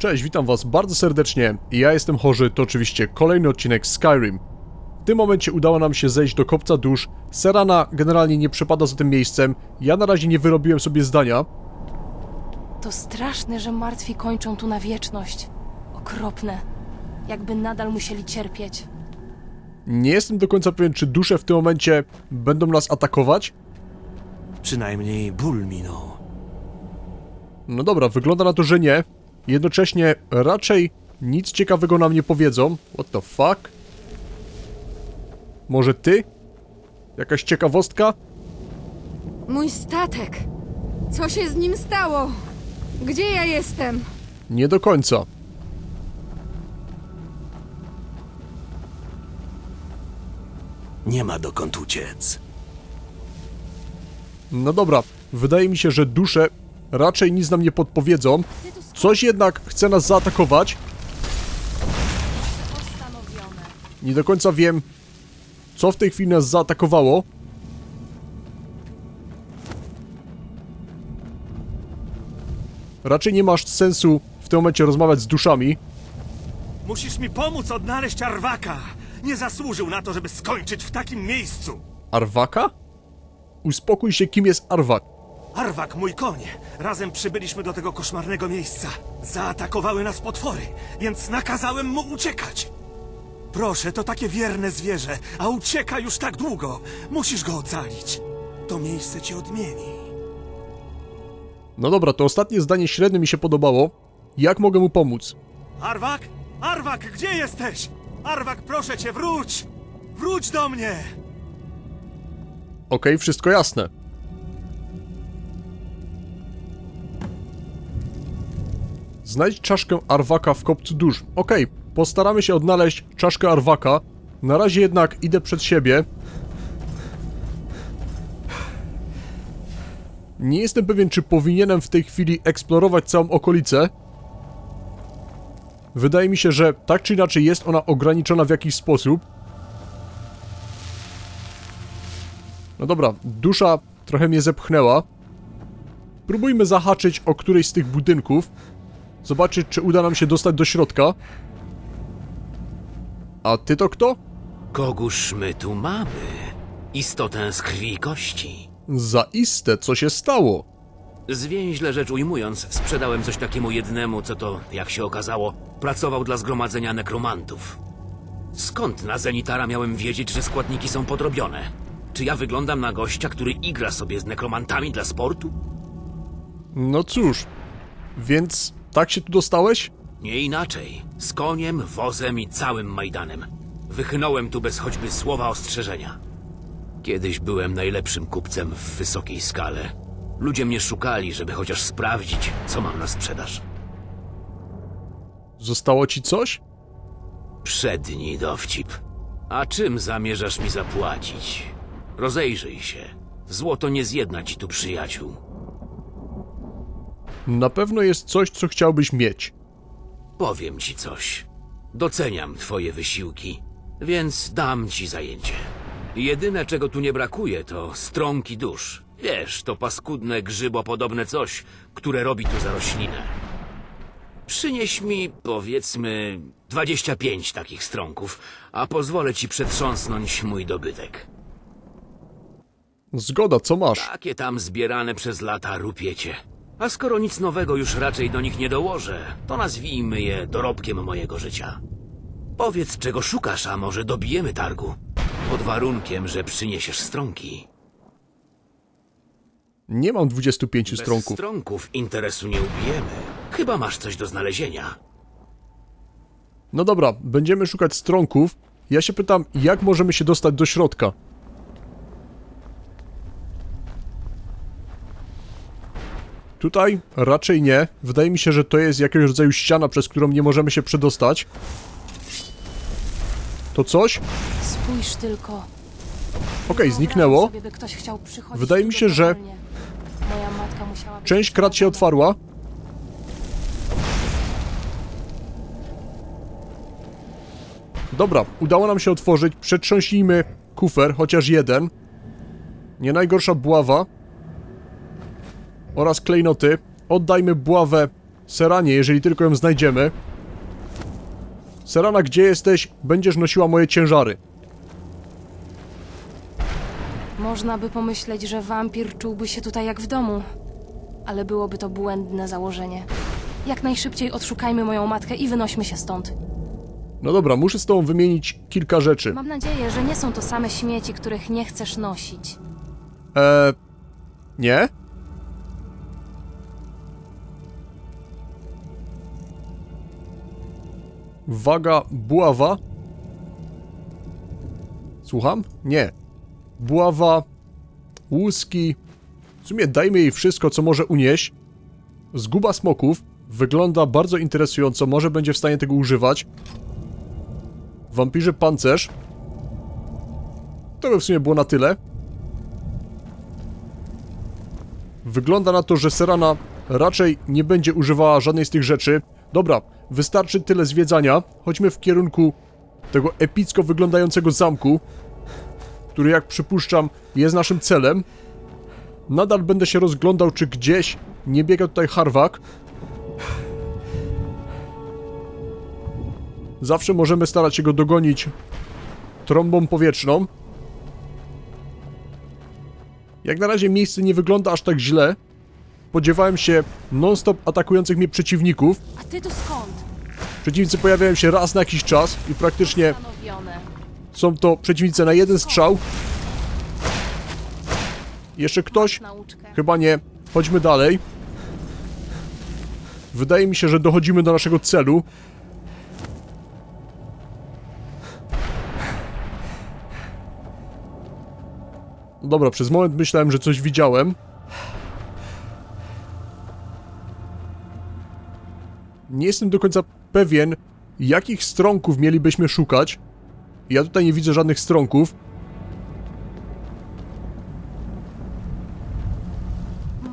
Cześć, witam was bardzo serdecznie. Ja jestem chorzy, to oczywiście kolejny odcinek Skyrim. W tym momencie udało nam się zejść do kopca dusz. Serana generalnie nie przepada za tym miejscem. Ja na razie nie wyrobiłem sobie zdania. To straszne, że martwi kończą tu na wieczność. Okropne. Jakby nadal musieli cierpieć. Nie jestem do końca pewien, czy dusze w tym momencie będą nas atakować. Przynajmniej ból minął. No dobra, wygląda na to, że nie. Jednocześnie raczej nic ciekawego nam nie powiedzą. What the fuck? Może ty? Jakaś ciekawostka? Mój statek! Co się z nim stało? Gdzie ja jestem? Nie do końca. Nie ma dokąd uciec. No dobra, wydaje mi się, że dusze raczej nic nam nie podpowiedzą. Coś jednak chce nas zaatakować. Postanowione. Nie do końca wiem, co w tej chwili nas zaatakowało. Raczej nie masz sensu w tym momencie rozmawiać z duszami. Musisz mi pomóc odnaleźć Arwaka! Nie zasłużył na to, żeby skończyć w takim miejscu! Arwaka? Uspokój się, kim jest Arwak. Arwak, mój konie! Razem przybyliśmy do tego koszmarnego miejsca. Zaatakowały nas potwory, więc nakazałem mu uciekać. Proszę, to takie wierne zwierzę, a ucieka już tak długo. Musisz go ocalić. To miejsce cię odmieni. No dobra, to ostatnie zdanie średnio mi się podobało. Jak mogę mu pomóc? Arwak? Arwak, gdzie jesteś? Arwak, proszę cię, wróć! Wróć do mnie! Okej, wszystko jasne. Znajdź czaszkę Arwaka w kopcu dusz. Okej, postaramy się odnaleźć czaszkę Arwaka. Na razie jednak idę przed siebie. Nie jestem pewien, czy powinienem w tej chwili eksplorować całą okolicę. Wydaje mi się, że tak czy inaczej jest ona ograniczona w jakiś sposób. No dobra, dusza trochę mnie zepchnęła. Próbujmy zahaczyć o któryś z tych budynków. Zobaczyć, czy uda nam się dostać do środka. A ty to kto? Kogóż my tu mamy? Istotę z krwi i kości. Zaiste, co się stało? Zwięźle rzecz ujmując, sprzedałem coś takiemu jednemu, co to, jak się okazało, pracował dla zgromadzenia nekromantów. Skąd na Zenitara miałem wiedzieć, że składniki są podrobione? Czy ja wyglądam na gościa, który igra sobie z nekromantami dla sportu? No cóż, więc tak się tu dostałeś? Nie inaczej. Z koniem, wozem i całym Majdanem. Wychnąłem tu bez choćby słowa ostrzeżenia. Kiedyś byłem najlepszym kupcem w wysokiej skale. Ludzie mnie szukali, żeby chociaż sprawdzić, co mam na sprzedaż. Zostało ci coś? Przedni dowcip. A czym zamierzasz mi zapłacić? Rozejrzyj się. Złoto nie zjedna ci tu przyjaciół. Na pewno jest coś, co chciałbyś mieć. Powiem ci coś. Doceniam twoje wysiłki, więc dam ci zajęcie. Jedyne, czego tu nie brakuje, to strąki dusz. Wiesz, to paskudne grzybopodobne coś, które robi tu zaroślinę. Przynieś mi, powiedzmy, 25 takich strąków, a pozwolę ci przetrząsnąć mój dobytek. Zgoda, co masz? Takie tam zbierane przez lata rupiecie. A skoro nic nowego już raczej do nich nie dołożę, to nazwijmy je dorobkiem mojego życia. Powiedz, czego szukasz, a może dobijemy targu? Pod warunkiem, że przyniesiesz strąki. Nie mam 25 Bez stronków. strąków interesu nie ubijemy. Chyba masz coś do znalezienia. No dobra, będziemy szukać stronków. Ja się pytam, jak możemy się dostać do środka? Tutaj raczej nie. Wydaje mi się, że to jest jakiegoś rodzaju ściana, przez którą nie możemy się przedostać. To coś? Spójrz tylko. Okej, zniknęło. Wyobrażam Sobie, by ktoś chciał przychodzić Wydaje mi się, że dobrowolnie. Moja matka musiała być Część krat się otwarła. Dobra, udało nam się otworzyć. Przetrząśnijmy kufer, chociaż jeden. Nie najgorsza buława. Oraz klejnoty. Oddajmy buławę Seranie, jeżeli tylko ją znajdziemy. Serana, gdzie jesteś? Będziesz nosiła moje ciężary. Można by pomyśleć, że wampir czułby się tutaj jak w domu. Ale byłoby to błędne założenie. Jak najszybciej odszukajmy moją matkę i wynośmy się stąd. No dobra, muszę z tobą wymienić kilka rzeczy. Mam nadzieję, że nie są to same śmieci, których nie chcesz nosić. Eee... Nie? Waga buława. Słucham? Nie. Buława, łuski. W sumie dajmy jej wszystko, co może unieść. Zguba smoków wygląda bardzo interesująco, może będzie w stanie tego używać. Wampirzy pancerz. To by w sumie było na tyle. Wygląda na to, że Serana raczej nie będzie używała żadnej z tych rzeczy. Dobra, wystarczy tyle zwiedzania. Chodźmy w kierunku tego epicko wyglądającego zamku, który jak przypuszczam jest naszym celem. Nadal będę się rozglądał, czy gdzieś nie biega tutaj Harwak. Zawsze możemy starać się go dogonić trąbą powietrzną. Jak na razie miejsce nie wygląda aż tak źle. Spodziewałem się non-stop atakujących mnie przeciwników. A ty tu skąd? Przeciwnicy pojawiają się raz na jakiś czas i praktycznie są to przeciwnicy na jeden strzał. Jeszcze ktoś? Chyba nie. Chodźmy dalej. Wydaje mi się, że dochodzimy do naszego celu. Dobra, przez moment myślałem, że coś widziałem. Nie jestem do końca pewien, jakich stronków mielibyśmy szukać. Ja tutaj nie widzę żadnych stronków.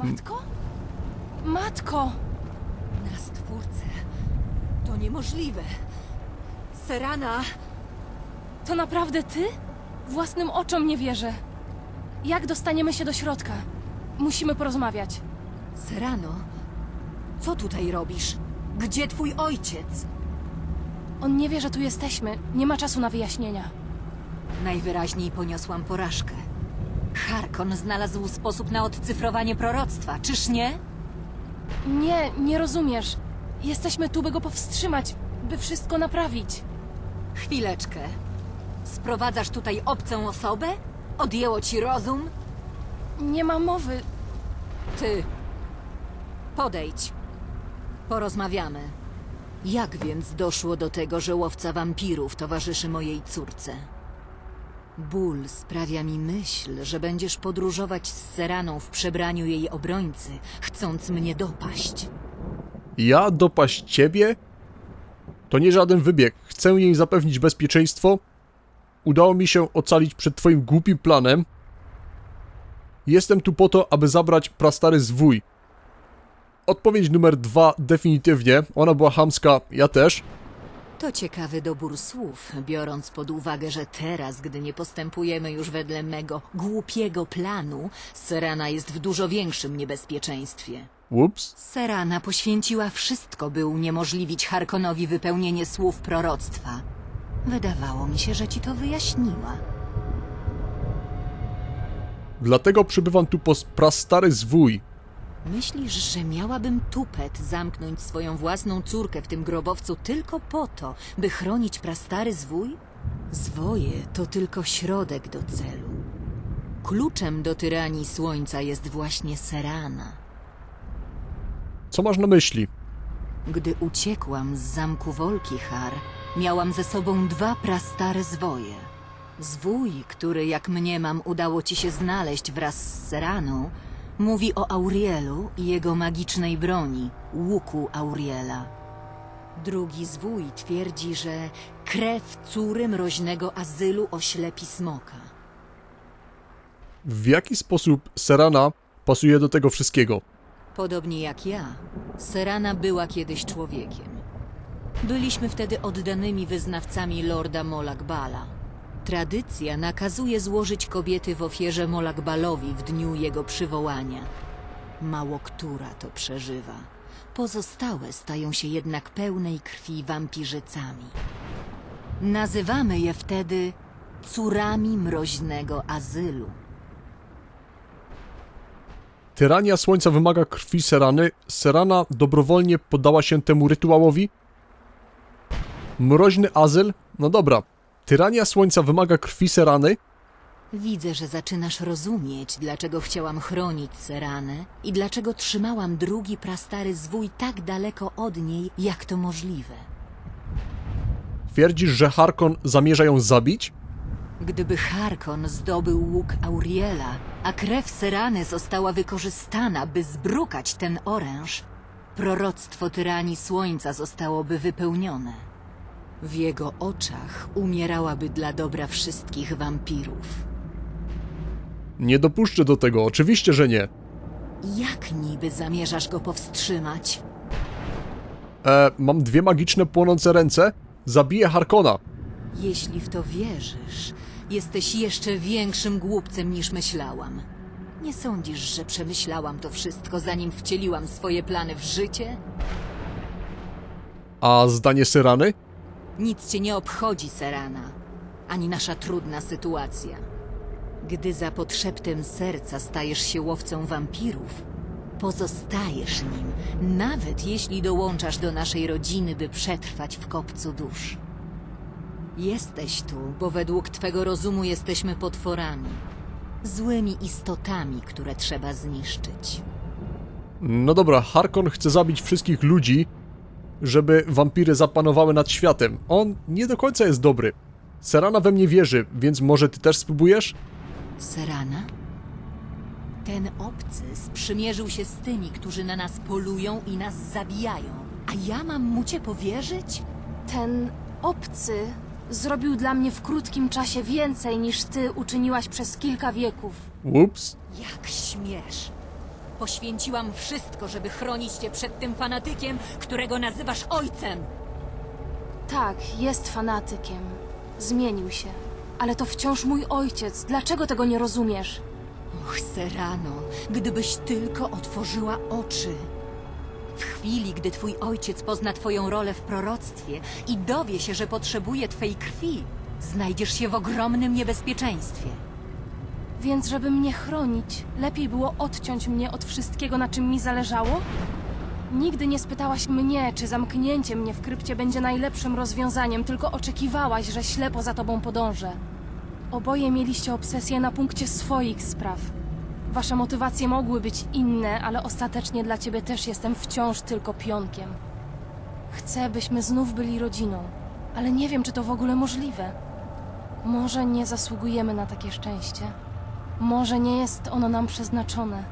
Matko? Matko! Na stwórcę. To niemożliwe. Serana, To naprawdę ty? Własnym oczom nie wierzę. Jak dostaniemy się do środka? Musimy porozmawiać. Serano, co tutaj robisz? Gdzie twój ojciec? On nie wie, że tu jesteśmy. Nie ma czasu na wyjaśnienia. Najwyraźniej poniosłam porażkę. Harkon znalazł sposób na odcyfrowanie proroctwa, czyż nie? Nie, nie rozumiesz. Jesteśmy tu, by go powstrzymać, by wszystko naprawić. Chwileczkę. Sprowadzasz tutaj obcą osobę? Odjęło ci rozum? Nie ma mowy. Ty. Podejdź. Porozmawiamy. Jak więc doszło do tego, że łowca wampirów towarzyszy mojej córce? Ból sprawia mi myśl, że będziesz podróżować z Seraną w przebraniu jej obrońcy, chcąc mnie dopaść. Ja dopaść ciebie? To nie żaden wybieg. Chcę jej zapewnić bezpieczeństwo. Udało mi się ocalić przed twoim głupim planem. Jestem tu po to, aby zabrać prastary zwój. Odpowiedź numer dwa definitywnie. Ona była chamska, ja też. To ciekawy dobór słów, biorąc pod uwagę, że teraz, gdy nie postępujemy już wedle mego głupiego planu, Serana jest w dużo większym niebezpieczeństwie. Ups. Serana poświęciła wszystko, by uniemożliwić Harkonowi wypełnienie słów proroctwa. Wydawało mi się, że ci to wyjaśniła. Dlatego przybywam tu po prastary zwój. Myślisz, że miałabym tupet zamknąć swoją własną córkę w tym grobowcu tylko po to, by chronić prastary zwój? Zwoje to tylko środek do celu. Kluczem do tyranii słońca jest właśnie Serana. Co masz na myśli? Gdy uciekłam z zamku Wolkihar, miałam ze sobą dwa prastare zwoje. Zwój, który, jak mniemam, udało ci się znaleźć wraz z Seraną, mówi o Aurielu i jego magicznej broni, łuku Auriela. Drugi zwój twierdzi, że krew córy mroźnego azylu oślepi smoka. W jaki sposób Serana pasuje do tego wszystkiego? Podobnie jak ja, Serana była kiedyś człowiekiem. Byliśmy wtedy oddanymi wyznawcami lorda Molakbala. Tradycja nakazuje złożyć kobiety w ofierze Molakbalowi w dniu jego przywołania. Mało która to przeżywa. pozostałe stają się jednak pełnej krwi wampirzycami. Nazywamy je wtedy córami mroźnego azylu. Tyrania Słońca wymaga krwi Serany. Serana dobrowolnie poddała się temu rytuałowi. Mroźny azyl? No dobra. Tyrania Słońca wymaga krwi Serany. Widzę, że zaczynasz rozumieć, dlaczego chciałam chronić Seranę i dlaczego trzymałam drugi prastary zwój tak daleko od niej, jak to możliwe. Twierdzisz, że Harkon zamierza ją zabić? Gdyby Harkon zdobył łuk Auriela, a krew Serany została wykorzystana, by zbrukać ten oręż, proroctwo tyranii słońca zostałoby wypełnione. W jego oczach umierałaby dla dobra wszystkich wampirów. Nie dopuszczę do tego, oczywiście, że nie. Jak niby zamierzasz go powstrzymać? E, mam dwie magiczne płonące ręce. Zabiję Harkona. Jeśli w to wierzysz, jesteś jeszcze większym głupcem niż myślałam. Nie sądzisz, że przemyślałam to wszystko, zanim wcieliłam swoje plany w życie? A zdanie Serany? Nic cię nie obchodzi, Serana, ani nasza trudna sytuacja. Gdy za podszeptem serca stajesz się łowcą wampirów, pozostajesz nim, nawet jeśli dołączasz do naszej rodziny, by przetrwać w kopcu dusz. Jesteś tu, bo według twego rozumu jesteśmy potworami, złymi istotami, które trzeba zniszczyć. No dobra, Harkon chce zabić wszystkich ludzi, żeby wampiry zapanowały nad światem. On nie do końca jest dobry. Serana we mnie wierzy, więc może ty też spróbujesz? Serana? Ten obcy sprzymierzył się z tymi, którzy na nas polują i nas zabijają. A ja mam mu cię powierzyć? Ten obcy zrobił dla mnie w krótkim czasie więcej niż ty uczyniłaś przez kilka wieków. Ups. Jak śmiesz? Poświęciłam wszystko, żeby chronić cię przed tym fanatykiem, którego nazywasz ojcem. Tak, jest fanatykiem. Zmienił się. Ale to wciąż mój ojciec. Dlaczego tego nie rozumiesz? Och, Serano, gdybyś tylko otworzyła oczy. W chwili, gdy twój ojciec pozna twoją rolę w proroctwie i dowie się, że potrzebuje twej krwi, znajdziesz się w ogromnym niebezpieczeństwie. Więc żeby mnie chronić, lepiej było odciąć mnie od wszystkiego, na czym mi zależało? Nigdy nie spytałaś mnie, czy zamknięcie mnie w krypcie będzie najlepszym rozwiązaniem, tylko oczekiwałaś, że ślepo za tobą podążę. Oboje mieliście obsesję na punkcie swoich spraw. Wasze motywacje mogły być inne, ale ostatecznie dla ciebie też jestem wciąż tylko pionkiem. Chcę, byśmy znów byli rodziną, ale nie wiem, czy to w ogóle możliwe. Może nie zasługujemy na takie szczęście. Może nie jest ono nam przeznaczone,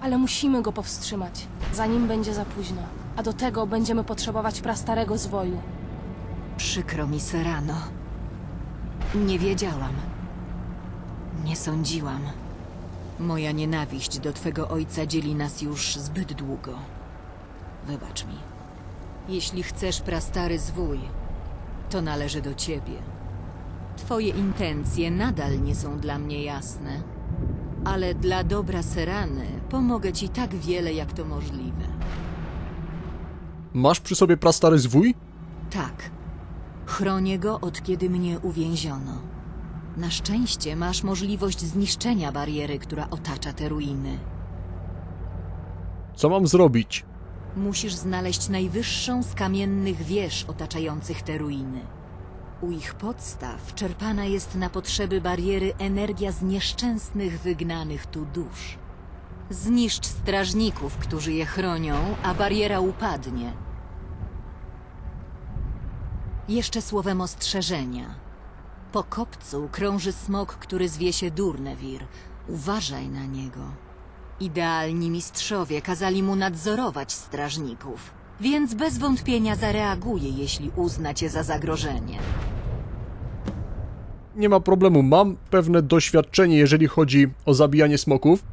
ale musimy go powstrzymać, zanim będzie za późno. A do tego będziemy potrzebować prastarego zwoju. Przykro mi, Serano. Nie wiedziałam. Nie sądziłam. Moja nienawiść do twego ojca dzieli nas już zbyt długo. Wybacz mi. Jeśli chcesz prastary zwój, to należy do ciebie. Twoje intencje nadal nie są dla mnie jasne. Ale dla dobra Serany pomogę ci tak wiele, jak to możliwe. Masz przy sobie prastary zwój? Tak. Chronię go od kiedy mnie uwięziono. Na szczęście masz możliwość zniszczenia bariery, która otacza te ruiny. Co mam zrobić? Musisz znaleźć najwyższą z kamiennych wież otaczających te ruiny. U ich podstaw czerpana jest na potrzeby bariery energia z nieszczęsnych wygnanych tu dusz. Zniszcz strażników, którzy je chronią, a bariera upadnie. Jeszcze słowem ostrzeżenia. Po kopcu krąży smok, który zwie się Durnewir. Uważaj na niego. Idealni mistrzowie kazali mu nadzorować strażników, więc bez wątpienia zareaguje, jeśli uzna cię za zagrożenie. Nie ma problemu, mam pewne doświadczenie, jeżeli chodzi o zabijanie smoków.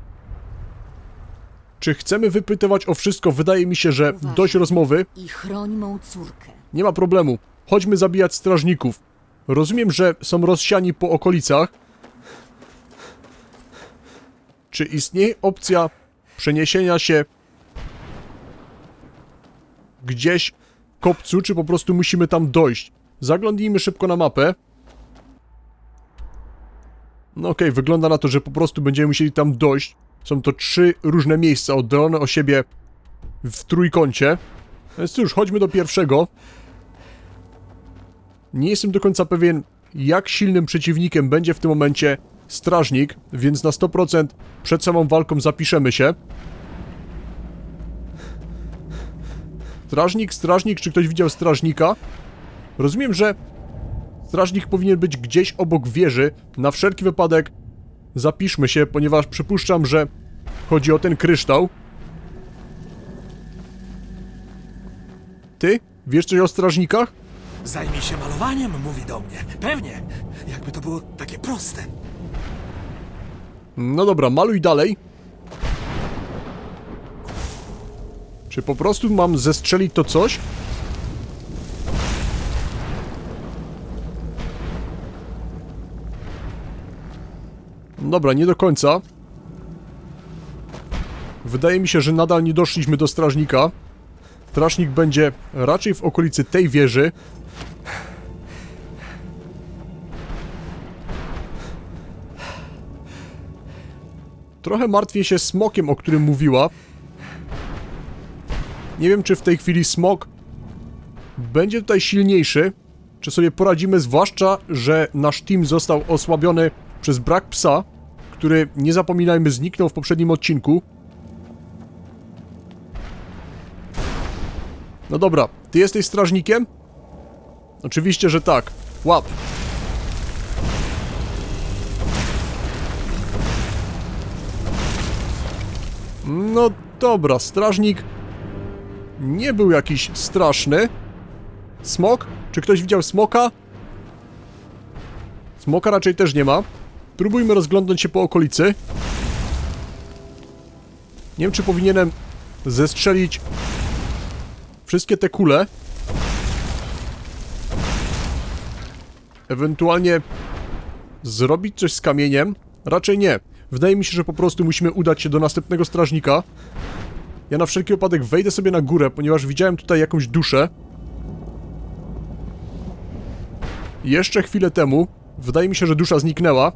Czy chcemy wypytywać o wszystko? Wydaje mi się, że Uważaj. dość rozmowy. I chroń mą córkę. Nie ma problemu. Chodźmy zabijać strażników. Rozumiem, że są rozsiani po okolicach. Czy istnieje opcja przeniesienia się gdzieś kopcu, czy po prostu musimy tam dojść. Zaglądnijmy szybko na mapę. No okej, wygląda na to, że po prostu będziemy musieli tam dojść. Są to trzy różne miejsca oddalone o siebie w trójkącie. Więc cóż, chodźmy do pierwszego. Nie jestem do końca pewien, jak silnym przeciwnikiem będzie w tym momencie strażnik, więc na 100% przed samą walką zapiszemy się. Strażnik, strażnik, czy ktoś widział strażnika? Rozumiem, że strażnik powinien być gdzieś obok wieży. Na wszelki wypadek zapiszmy się, ponieważ przypuszczam, że chodzi o ten kryształ. Ty? Wiesz coś o strażnikach? Zajmij się malowaniem, mówi do mnie. Pewnie. Jakby to było takie proste. No dobra, maluj dalej. Czy po prostu mam zestrzelić to coś? Dobra, nie do końca. Wydaje mi się, że nadal nie doszliśmy do strażnika. Strażnik będzie raczej w okolicy tej wieży. Trochę martwię się smokiem, o którym mówiła. Nie wiem, czy w tej chwili smok będzie tutaj silniejszy, czy sobie poradzimy, zwłaszcza, że nasz team został osłabiony przez brak psa, który, nie zapominajmy, zniknął w poprzednim odcinku. No dobra, ty jesteś strażnikiem? Oczywiście, że tak. Łap. No dobra, strażnik nie był jakiś straszny. Smok? Czy ktoś widział smoka? Smoka raczej też nie ma. Próbujmy rozglądnąć się po okolicy. Nie wiem, czy powinienem zestrzelić wszystkie te kule. Ewentualnie zrobić coś z kamieniem. Raczej nie. Wydaje mi się, że po prostu musimy udać się do następnego strażnika. Ja na wszelki wypadek wejdę sobie na górę, ponieważ widziałem tutaj jakąś duszę. Jeszcze chwilę temu wydaje mi się, że dusza zniknęła.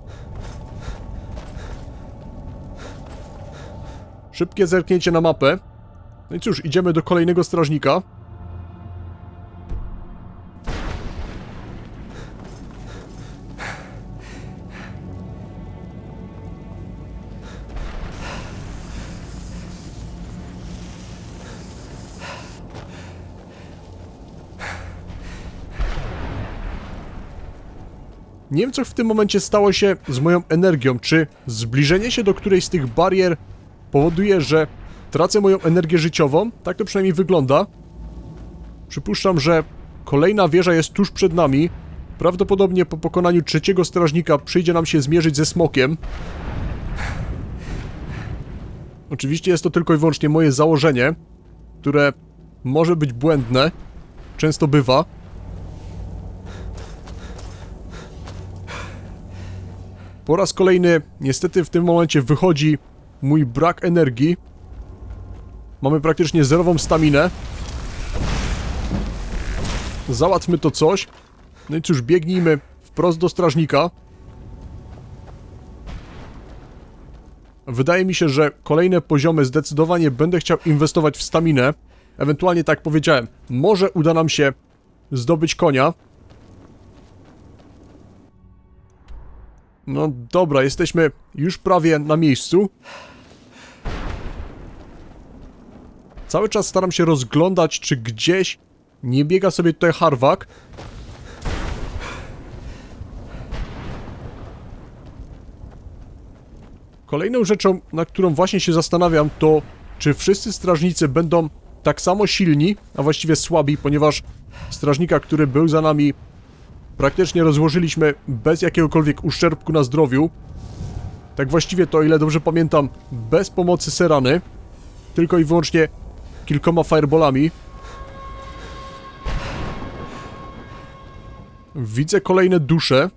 Szybkie zerknięcie na mapę. No i cóż, idziemy do kolejnego strażnika. Nie wiem, co w tym momencie stało się z moją energią. Czy zbliżenie się do którejś z tych barier powoduje, że tracę moją energię życiową? Tak to przynajmniej wygląda. Przypuszczam, że kolejna wieża jest tuż przed nami. Prawdopodobnie po pokonaniu trzeciego strażnika przyjdzie nam się zmierzyć ze smokiem. Oczywiście jest to tylko i wyłącznie moje założenie, które może być błędne. Często bywa. Po raz kolejny, niestety w tym momencie wychodzi mój brak energii. Mamy praktycznie zerową staminę. Załatwmy to coś. No i cóż, biegnijmy wprost do strażnika. Wydaje mi się, że kolejne poziomy zdecydowanie będę chciał inwestować w staminę. Ewentualnie, tak powiedziałem, może uda nam się zdobyć konia. No dobra, jesteśmy już prawie na miejscu. Cały czas staram się rozglądać, czy gdzieś nie biega sobie tutaj Harwak. Kolejną rzeczą, na którą właśnie się zastanawiam, to czy wszyscy strażnicy będą tak samo silni, a właściwie słabi, ponieważ strażnika, który był za nami praktycznie rozłożyliśmy bez jakiegokolwiek uszczerbku na zdrowiu. Tak właściwie to, o ile dobrze pamiętam, bez pomocy Serany. Tylko i wyłącznie kilkoma fireballami. Widzę kolejne dusze.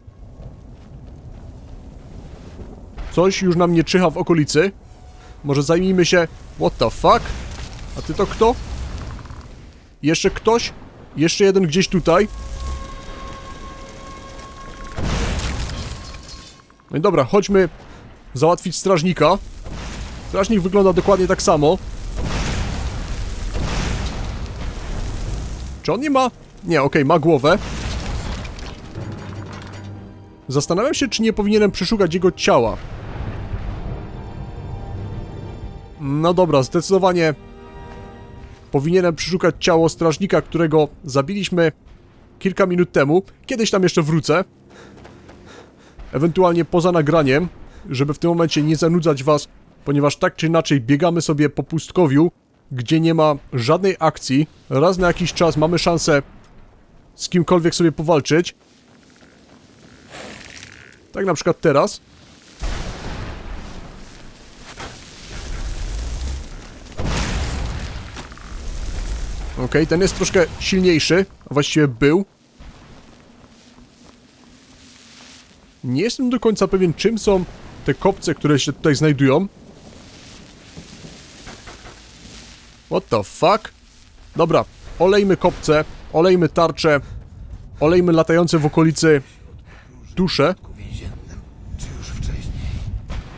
Coś już nam nie czyha w okolicy. Może zajmijmy się... What the fuck? A ty to kto? Jeszcze ktoś? Jeszcze jeden gdzieś tutaj. No i dobra, chodźmy załatwić strażnika. Strażnik wygląda dokładnie tak samo. Czy on nie ma... Nie, okej, ma głowę. Zastanawiam się, czy nie powinienem przeszukać jego ciała. No dobra, zdecydowanie powinienem przeszukać ciało strażnika, którego zabiliśmy kilka minut temu. Kiedyś tam jeszcze wrócę. Ewentualnie poza nagraniem, żeby w tym momencie nie zanudzać was, ponieważ tak czy inaczej biegamy sobie po pustkowiu, gdzie nie ma żadnej akcji. Raz na jakiś czas mamy szansę z kimkolwiek sobie powalczyć. Tak na przykład teraz. Okej, ten jest troszkę silniejszy, a właściwie był. Nie jestem do końca pewien, czym są te kopce, które się tutaj znajdują. What the fuck? Dobra, olejmy kopce, olejmy tarcze, olejmy latające w okolicy dusze.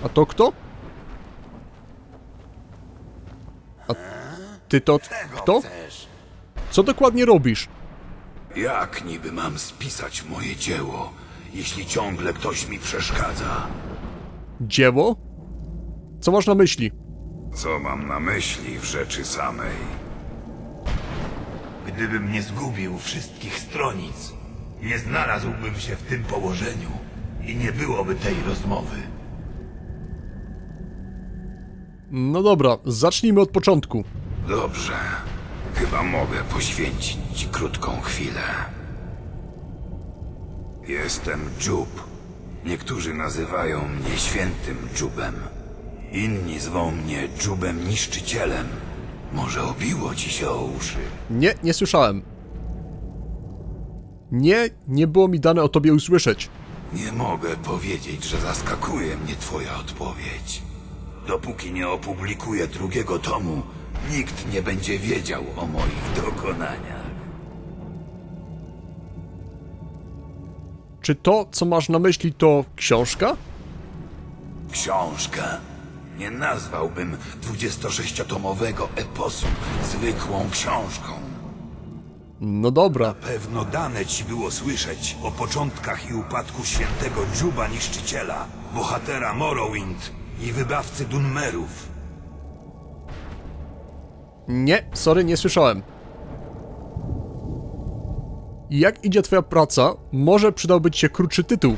A to kto? A ty to kto? Co dokładnie robisz? Jak niby mam spisać moje dzieło, jeśli ciągle ktoś mi przeszkadza? Dzieło? Co masz na myśli? Co mam na myśli w rzeczy samej? Gdybym nie zgubił wszystkich stronic, nie znalazłbym się w tym położeniu i nie byłoby tej rozmowy. No dobra, zacznijmy od początku. Dobrze. Chyba mogę poświęcić ci krótką chwilę. Jestem Dżub. Niektórzy nazywają mnie świętym Dżubem. Inni zwą mnie Dżubem Niszczycielem. Może obiło ci się o uszy. Nie, nie słyszałem. Nie, nie było mi dane o tobie usłyszeć. Nie mogę powiedzieć, że zaskakuje mnie twoja odpowiedź. Dopóki nie opublikuję drugiego tomu, nikt nie będzie wiedział o moich dokonaniach. Czy to, co masz na myśli, to książka? Książkę. Nie nazwałbym 26-tomowego eposu zwykłą książką. No dobra. Pewno dane ci było słyszeć o początkach i upadku świętego Dżuba Niszczyciela, bohatera Morrowind i wybawcy Dunmerów. Nie, sorry, nie słyszałem. Jak idzie twoja praca? Może przydałby ci się krótszy tytuł.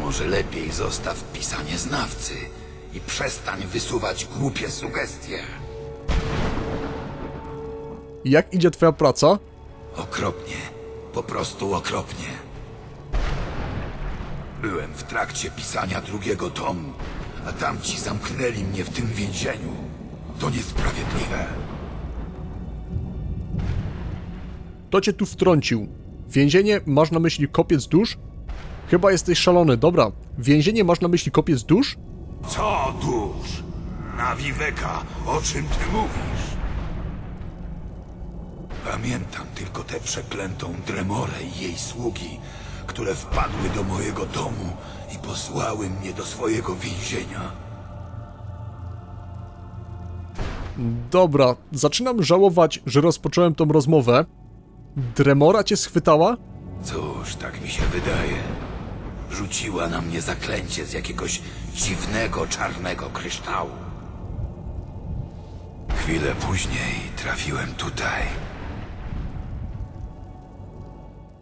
Może lepiej zostaw pisanie znawcy i przestań wysuwać głupie sugestie. Jak idzie twoja praca? Okropnie. Po prostu okropnie. Byłem w trakcie pisania drugiego tomu, a tamci zamknęli mnie w tym więzieniu. To niesprawiedliwe. To cię tu wtrącił. Więzienie masz na myśli kopiec dusz? Chyba jesteś szalony, dobra. Więzienie masz na myśli kopiec dusz? Co dusz? Na Wiweka, o czym ty mówisz? Pamiętam tylko tę przeklętą Dremorę i jej sługi, które wpadły do mojego domu i posłały mnie do swojego więzienia. Dobra, zaczynam żałować, że rozpocząłem tą rozmowę. Dremora cię schwytała? Cóż, tak mi się wydaje. Rzuciła na mnie zaklęcie z jakiegoś dziwnego czarnego kryształu. Chwilę później trafiłem tutaj.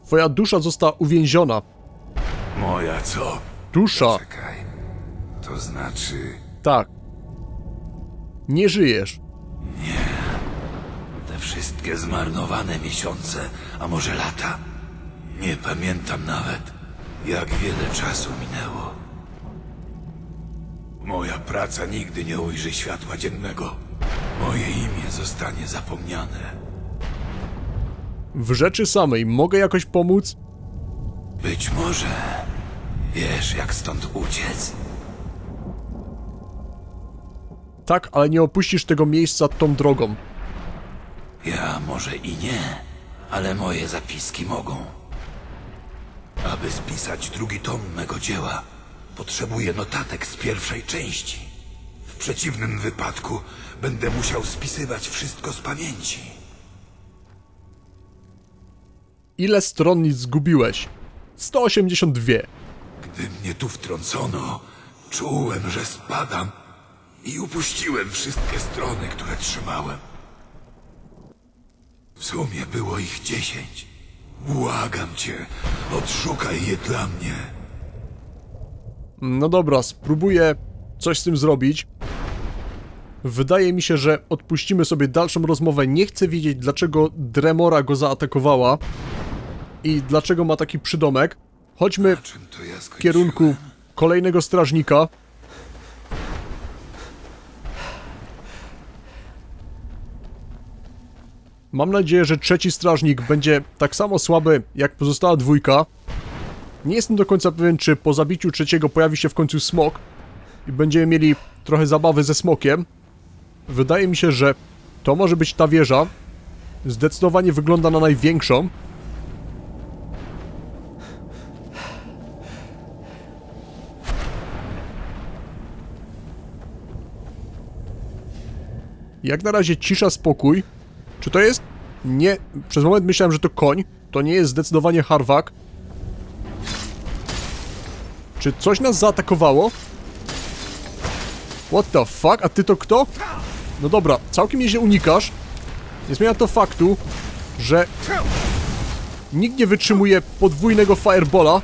Twoja dusza została uwięziona. Moja co? Dusza, Czekaj. To znaczy, tak. Nie żyjesz. te wszystkie zmarnowane miesiące, a może lata? Nie pamiętam nawet, jak wiele czasu minęło. Moja praca nigdy nie ujrzy światła dziennego. Moje imię zostanie zapomniane. W rzeczy samej mogę jakoś pomóc? Być może wiesz, jak stąd uciec. Tak, ale nie opuścisz tego miejsca tą drogą. Ja może i nie, ale moje zapiski mogą. Aby spisać drugi tom mego dzieła, potrzebuję notatek z pierwszej części. W przeciwnym wypadku będę musiał spisywać wszystko z pamięci. Ile stronnic zgubiłeś? 182. Gdy mnie tu wtrącono, czułem, że spadam i upuściłem wszystkie strony, które trzymałem. W sumie było ich dziesięć. Błagam cię, odszukaj je dla mnie. No dobra, spróbuję coś z tym zrobić. Wydaje mi się, że odpuścimy sobie dalszą rozmowę. Nie chcę wiedzieć, dlaczego Dremora go zaatakowała i dlaczego ma taki przydomek. Chodźmy w kierunku kolejnego strażnika. Mam nadzieję, że trzeci strażnik będzie tak samo słaby jak pozostała dwójka. Nie jestem do końca pewien, czy po zabiciu trzeciego pojawi się w końcu smok i będziemy mieli trochę zabawy ze smokiem. Wydaje mi się, że to może być ta wieża. Zdecydowanie wygląda na największą. Jak na razie cisza, spokój. Czy to jest? Nie. Przez moment myślałem, że to koń. To nie jest zdecydowanie Harwak. Czy coś nas zaatakowało? What the fuck? A ty to kto? No dobra, całkiem nieźle unikasz. Nie zmienia to faktu, że nikt nie wytrzymuje podwójnego firebola.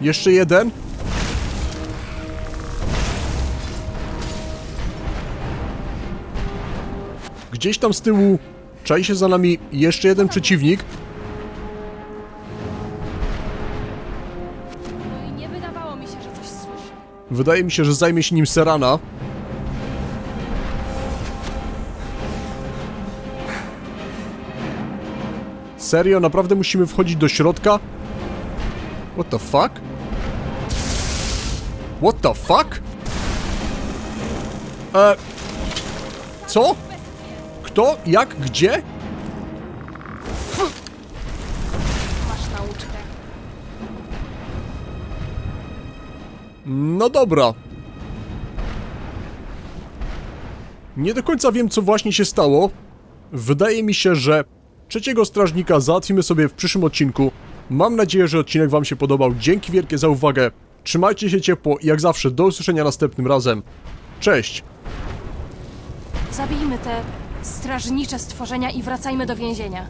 Jeszcze jeden. Gdzieś tam z tyłu czai się za nami jeszcze jeden przeciwnik. No i nie wydawało mi się, że coś słyszę. Wydaje mi się, że zajmie się nim Serana. Serio? Naprawdę musimy wchodzić do środka? What the fuck? What the fuck? E... Co? Kto? Jak? Gdzie? Masz nauczkę. No dobra. Nie do końca wiem, co właśnie się stało. Wydaje mi się, że trzeciego strażnika załatwimy sobie w przyszłym odcinku. Mam nadzieję, że odcinek Wam się podobał. Dzięki wielkie za uwagę. Trzymajcie się ciepło i jak zawsze do usłyszenia następnym razem. Cześć! Zabijmy te strażnicze stworzenia i wracajmy do więzienia.